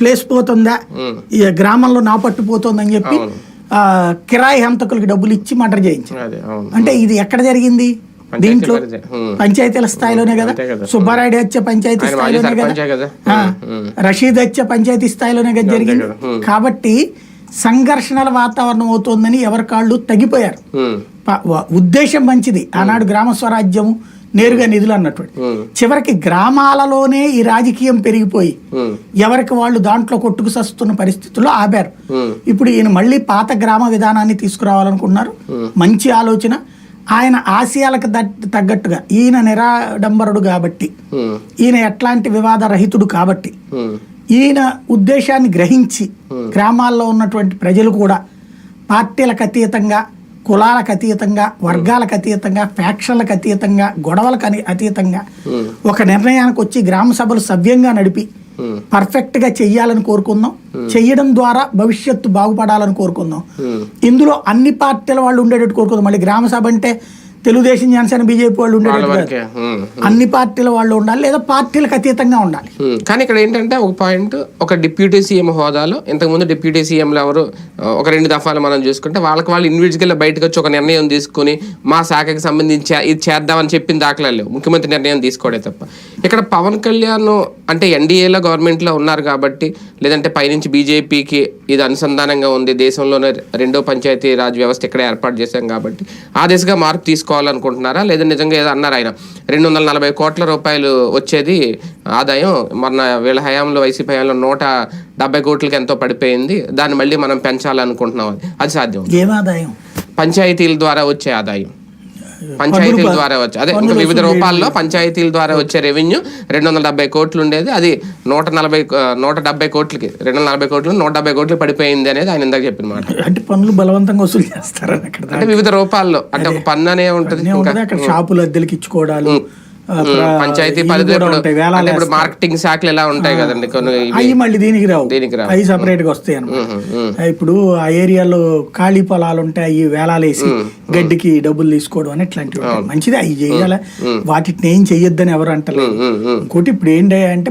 Place పోతుందా? ఈ గ్రామంలో నా పట్టు పోతుందని చెప్పి కిరాయి హంతకులకి డబ్బులు ఇచ్చి మర్డర్ చేయించారు. అంటే ఇది ఎక్కడ జరిగింది? దీంట్లో. పంచాయతీల స్థాయిలోనే కదా. సుబ్బారాయుడు హత్య పంచాయతీ స్థాయిలోనే కదా. రషీద్ హత్య పంచాయతీ స్థాయిలోనే కదా జరిగింది. కాబట్టి సంఘర్షణల వాతావరణం అవుతోందని ఎవరి కాళ్ళు తగ్గిపోయారు. ఉద్దేశం మంచిది. ఆనాడు గ్రామ స్వరాజ్యము నేరుగా నిధులు అన్నటువంటి. చివరికి గ్రామాలలోనే ఈ రాజకీయం పెరిగిపోయి ఎవరికి వాళ్ళు దాంట్లో కొట్టుకు సస్తున్న పరిస్థితుల్లో ఆపారు. ఇప్పుడు ఈయన మళ్ళీ పాత గ్రామ విధానాన్ని తీసుకురావాలనుకున్నారు. మంచి ఆలోచన. ఆయన ఆశయాలకు తగ్గట్టుగా ఈయన నిరాడంబరుడు కాబట్టి ఈయన ఎట్లాంటి వివాద రహితుడు కాబట్టి ఈయన ఉద్దేశాన్ని గ్రహించి గ్రామాల్లో ఉన్నటువంటి ప్రజలు కూడా పార్టీలకు అతీతంగా కులాలకు అతీతంగా వర్గాలకు అతీతంగా ఫ్యాక్షన్లకు అతీతంగా గొడవలకు అతీతంగా ఉమ్, ఒక నిర్ణయానికి వచ్చి గ్రామ సభలు సవ్యంగా నడిపి ఉమ్, పర్ఫెక్ట్గా చెయ్యాలని కోరుకుందాం. చెయ్యడం ద్వారా భవిష్యత్తు బాగుపడాలని కోరుకుందాం. ఇందులో అన్ని పార్టీల వాళ్ళు ఉండేటట్టు కోరుకుందాం. మళ్ళీ గ్రామ సభ అంటే తెలుగుదేశం జనసేన బీజేపీ వాళ్ళు ఉండేటట్టు అన్ని పార్టీల వాళ్ళు ఉండాలి లేదా పార్టీలకు అతీతంగా ఉండాలి. కానీ ఇక్కడ ఏంటంటే ఒక పాయింట్ ఒక డిప్యూటీ సీఎం హోదాలో ఇంతకుముందు డిప్యూటీ సీఎంలు ఎవరు ఒక రెండు దఫాలు మనం చూసుకుంటే వాళ్ళకి వాళ్ళు ఇండివిజువల్గా బయటకు వచ్చి ఒక నిర్ణయం తీసుకుని మా శాఖకి సంబంధించి ఇది చేద్దామని చెప్పిన దాఖలాలు ముఖ్యమంత్రి నిర్ణయం తీసుకోవడే తప్ప. ఇక్కడ పవన్ కళ్యాణ్ అంటే ఎన్డీఏలో గవర్నమెంట్లో ఉన్నారు కాబట్టి లేదంటే పైనుంచి బీజేపీకి ఇది అనుసంధానంగా ఉంది. దేశంలోనే రెండో పంచాయతీ రాజ్ వ్యవస్థ ఇక్కడ ఏర్పాటు చేశాం కాబట్టి ఆ దిశగా మార్పు తీసుకోవాలనుకుంటున్నారా? లేదా నిజంగా ఏదో అన్నారు ఆయన. రెండు వందల నలభై కోట్ల రూపాయలు వచ్చేది ఆదాయం మొన్న వీళ్ళ హయాంలో వైసీపీ హయాంలో నూట డెబ్బై కోట్లకి ఎంతో పడిపోయింది. దాన్ని మళ్ళీ మనం పెంచాలనుకుంటున్నాం. అది అది సాధ్యం ఏం ఆదాయం? పంచాయతీల ద్వారా వచ్చే ఆదాయం. పంచాయతీల ద్వారా వచ్చే అదే ఇంకా వివిధ రూపాల్లో పంచాయతీల ద్వారా వచ్చే రెవెన్యూ రెండు వందల డెబ్బై కోట్లు ఉండేది అది నూట నలభై నూట డెబ్బై కోట్లకి రెండు వందల నలభై కోట్లు నూట డెబ్బై కోట్లు పడిపోయింది అనేది ఆయన ఇందాక చెప్పిన మాట. అంటే పనులు బలవంతంగా వసూలు చేస్తారని అక్కడ అంటే వివిధ రూపాల్లో. అంటే ఒక పన్ను అనే ఉంటుంది. షాపులు అద్దెలకి ఇచ్చుకోవడాలు. పంచాయతీ పరిధిలో అంటే ఇప్పుడు మార్కెటింగ్ శాఖలు ఎలా ఉంటాయి కదండి? కొన్ని. అవి మళ్ళీ దీనికి రావు. దీనికి రావు. అవి సపరేట్గా వస్తాయి అనమాట ఇప్పుడు ఆ ఏరియాలో ఖాళీ పొలాలు ఉంటాయి అవి వేలాలేసి గడ్డికి డబ్బులు తీసుకోవడం అని ఇట్లాంటివి. మంచిది అవి చేయాలి. వాటిని ఏం చెయ్యొద్దని ఎవరు అంటలేదు. ఇంకోటి ఇప్పుడు ఏంటి అంటే